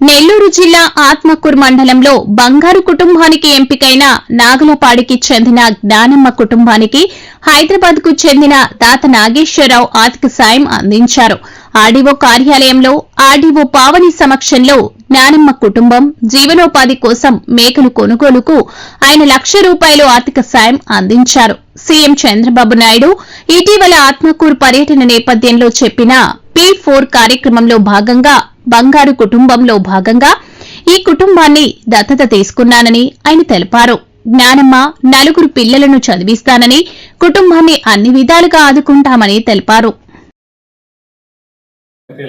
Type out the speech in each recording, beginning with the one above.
నెల్లూరు జిల్లా ఆత్మకూర్ మండలంలో బంగారు కుటుంబానికి ఎంపికైన నాగలపాడికి చెందిన జ్ఞానమ్మ కుటుంబానికి హైదరాబాద్కు చెందిన తాత నాగేశ్వరరావు ఆర్థిక సాయం అందించారు. ఆర్డీఓ కార్యాలయంలో ఆర్డీఓ పావని సమక్షంలో జ్ఞానమ్మ కుటుంబం జీవనోపాధి కోసం మేకలు కొనుగోలుకు ఆయన లక్ష రూపాయలు ఆర్థిక సాయం అందించారు. సీఎం చంద్రబాబు నాయుడు ఇటీవల ఆత్మకూరు పర్యటన నేపథ్యంలో చెప్పిన పీ ఫోర్ కార్యక్రమంలో భాగంగా బంగారు కుటుంబంలో భాగంగా ఈ కుటుంబాన్ని దత్తత తీసుకున్నానని ఆయన తెలిపారు. జ్ఞానమ్మ నలుగురు పిల్లలను చదివిస్తానని కుటుంబాన్ని అన్ని విధాలుగా ఆదుకుంటామని తెలిపారు.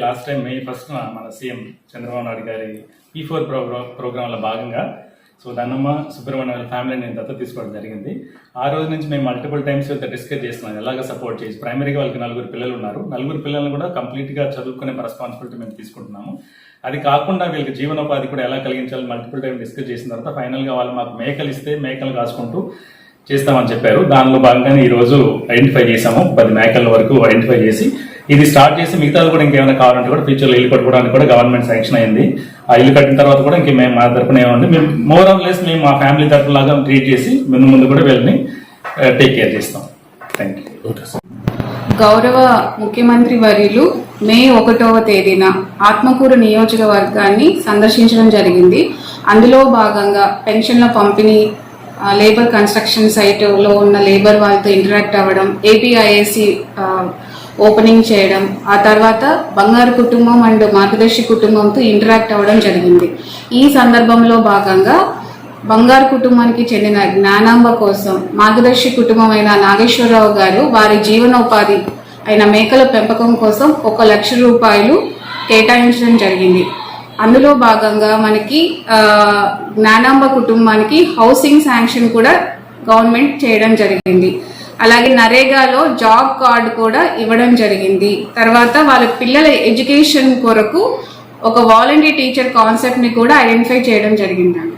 లాస్ట్ టైం మే ఫస్ట్ మన సీఎం చంద్రబాబు నాయుడు గారి పీ ఫోర్ ప్రోగ్రామ్లో భాగంగా సో దానమ్మ సుబ్రహ్మణ్య వాళ్ళ ఫ్యామిలీని నేను దత్త తీసుకోవడం జరిగింది. ఆ రోజు నుంచి మేము మల్టిపుల్ టైమ్స్ వీళ్ళతో డిస్కస్ చేస్తున్నాం ఎలాగ సపోర్ట్ చేసి ప్రైమరీగా వాళ్ళకి నలుగురు పిల్లలు ఉన్నారు. నలుగురు పిల్లల్ని కూడా కంప్లీట్గా చదువుకునే రెస్పాన్సిబిలిటీ మేము తీసుకుంటున్నాము. అది కాకుండా వీళ్ళకి జీవనోపాధి కూడా ఎలా కలిగించాలి మల్టిపుల్ టైం డిస్కస్ చేసిన తర్వాత ఫైనల్గా వాళ్ళు మాకు మేకలు ఇస్తే మేకలు కాసుకుంటూ చేస్తామని చెప్పారు. దానిలో భాగంగానే ఈరోజు ఐడెంటిఫై చేసాము పది మేకల వరకు ఐడెంటిఫై చేసి ఇది స్టార్ట్ చేసి మిగతాది కూడా ఇంకేమైనా కావాలంటే కూడా ఫ్యూచర్లో ఇల్లు కట్టుకోవడానికి కూడా గవర్నమెంట్ శాంక్షన్ అయింది. ఆ ఇల్లు కట్టిన తర్వాత కూడా ఇంక మేము మా తరపున ఏముంది? మేము మోర్ ఆర్ లెస్ మేము మా ఫ్యామిలీ తరపు లాగా ట్రీట్ చేసి ముందు ముందు కూడా వీళ్ళని టేక్ కేర్ చేస్తాం. థ్యాంక్ యూ గౌరవ ముఖ్యమంత్రి వర్యులు మే ఒకటవ తేదీన ఆత్మకూరు నియోజకవర్గాన్ని సందర్శించడం జరిగింది. అందులో భాగంగా పెన్షన్ల పంపిణీ లేబర్ కన్స్ట్రక్షన్ సైట్లో ఉన్న లేబర్ వాళ్ళతో ఇంటరాక్ట్ అవ్వడం ఏపీఐఏసి ఓపెనింగ్ చేయడం ఆ తర్వాత బంగారు కుటుంబం అండ్ మార్గదర్శి కుటుంబంతో ఇంటరాక్ట్ అవ్వడం జరిగింది. ఈ సందర్భంలో భాగంగా బంగారు కుటుంబానికి చెందిన జ్ఞానాంబ కోసం మార్గదర్శి కుటుంబమైన నాగేశ్వరరావు గారు వారి జీవనోపాధి అయిన మేకల పెంపకం కోసం ఒక లక్ష రూపాయలు కేటాయించడం జరిగింది. అందులో భాగంగా మనకి జ్ఞానాంబ కుటుంబానికి హౌసింగ్ శాంక్షన్ కూడా గవర్నమెంట్ చేయడం జరిగింది. అలాగే నరేగాలో జాబ్ కార్డు కూడా ఇవ్వడం జరిగింది. తర్వాత వాళ్ళ పిల్లల ఎడ్యుకేషన్ కొరకు ఒక వాలంటీర్ టీచర్ కాన్సెప్ట్ని కూడా ఐడెంటిఫై చేయడం జరిగిందండి.